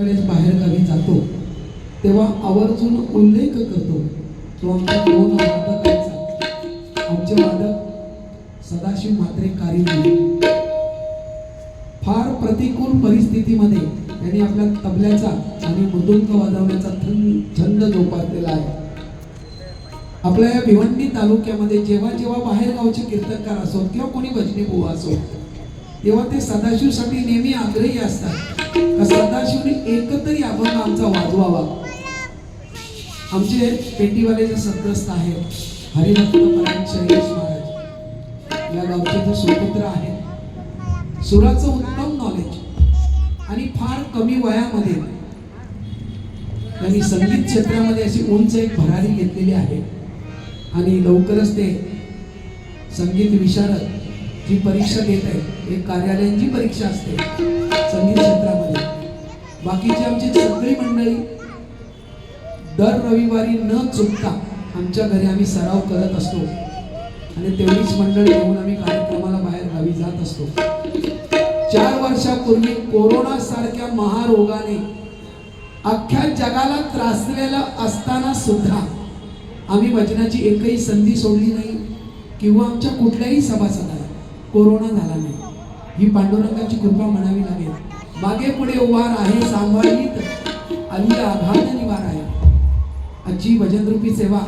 वेळेस बाहेरगावी जातो तेव्हा आवर्जून उल्लेख करतो तो आमच्या दोन वादकांचा आमचे वादक सदाशिव म्हात्रे कार्य फार प्रतिकूल परिस्थितीमध्ये त्यांनी आपल्या तबल्याचा आणि मृदुंग वाजवण्याचा थंड छंद जोपासलेला आहे. आपल्या या भिवंडी तालुक्यामध्ये जेव्हा जेव्हा बाहेरगावचे कीर्तनकार असो किंवा कोणी भजनी बुवा असो तेव्हा ते सदाशिवसाठी नेहमी आग्रही असतात. का सदाशिवने एकतरी अभंग आमचा वाजवावा? आमचे पेटीवाले जे सद्रस्त आहेत. हरिभक्त शैलेश महाराज. या गावचे जे सुपुत्र आहेत. सुराचं उत्तम नॉलेज आणि फार कमी वयामध्ये त्यांनी संगीत क्षेत्रामध्ये अशी उंच एक भरारी घेतलेली आहे. आणि लवकरच ते संगीत विशारद जी परीक्षा देत आहे हे कार्यालयांची परीक्षा असते संगीत क्षेत्रामध्ये बाकीची आमची सगळी मंडळी दर रविवारी न चुकता आमच्या घरी आम्ही सराव करत असतो आणि तेवढीच मंडळी घेऊन आम्ही कार्यक्रमाला बाहेर गावी जात असतो. चार वर्षापूर्वी कोरोना सारख्या महारोगाने अख्ख्या जगाला त्रासलेला असताना सुद्धा आम्ही भजनाची एकही संधी सोडली नाही किंवा आमच्या कुठल्याही सभासदाला कोरोना झाला नाही. ही पांडुरंगाची कृपा म्हणावी लागेल. मागे पुढे वार आहे सांभाळीत आली आघात निवार आहे. आजची भजनरूपी सेवा.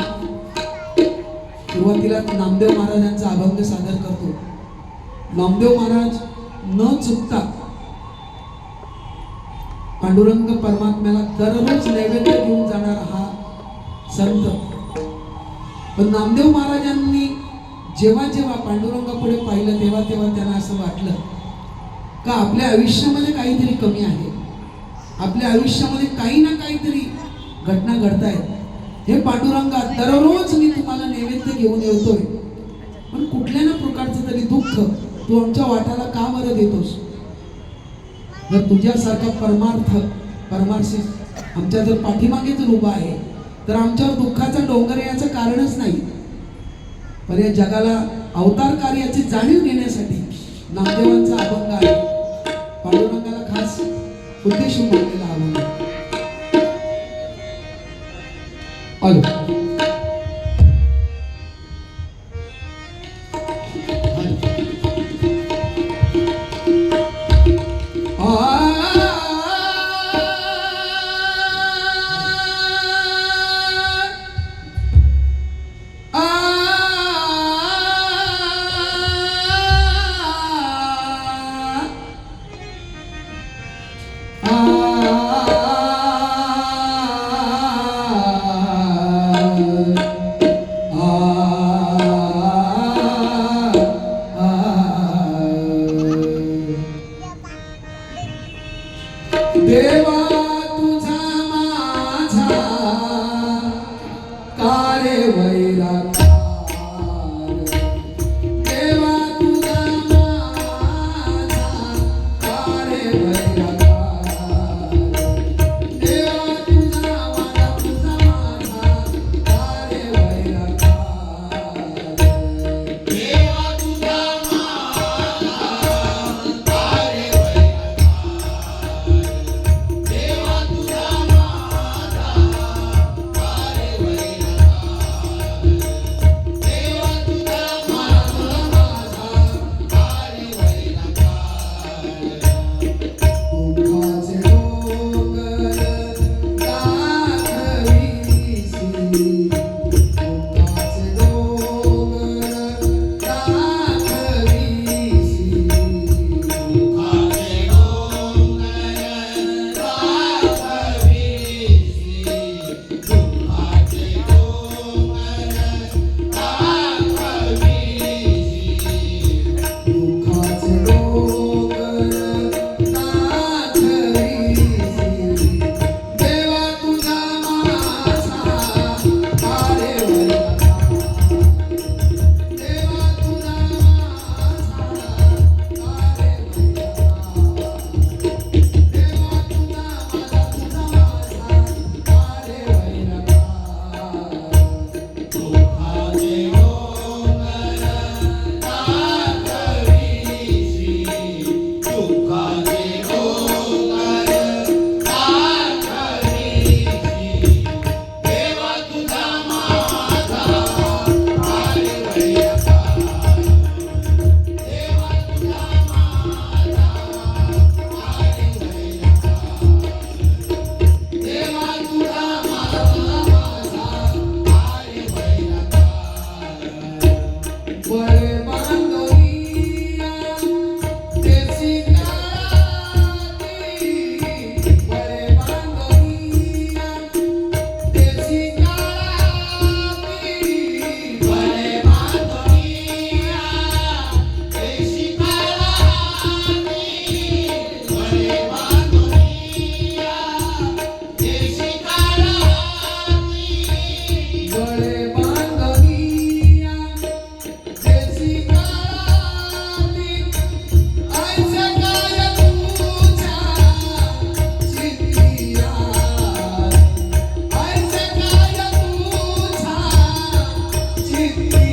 सुरुवातीला नामदेव महाराजांचा अभंग सादर करतो. नामदेव महाराज न चुकता पांडुरंग परमात्म्याला दररोज नैवेद्य घेऊन जाणारा हा संत. पण नामदेव महाराजांनी जेव्हा जेव्हा पांडुरंगा पुढे पाहिलं तेव्हा तेव्हा त्यांना असं वाटलं का आपल्या आयुष्यामध्ये काहीतरी कमी आहे. आपल्या आयुष्यामध्ये काही ना काहीतरी घटना घडतायत. हे पांडुरंगा दररोज मी तुम्हाला नैवेद्य घेऊन येतोय. पण कुठल्या ना प्रकारचं तरी दुःख तू आमच्या वाटाला का बरं देतोस? जर तुझ्यासारखा परमार्थ परमार्थी आमच्या जर पाठीमागे जर उभा आहे तर आमच्यावर दुःखाचा डोंगर याचं कारणच नाही. पण या जगाला अवतार कार्याची जाणीव घेण्यासाठी नामदेवांचा अभंग आहे पांडुरंगाला खास उद्देशून बोललेला अभंग आहे. आलो me.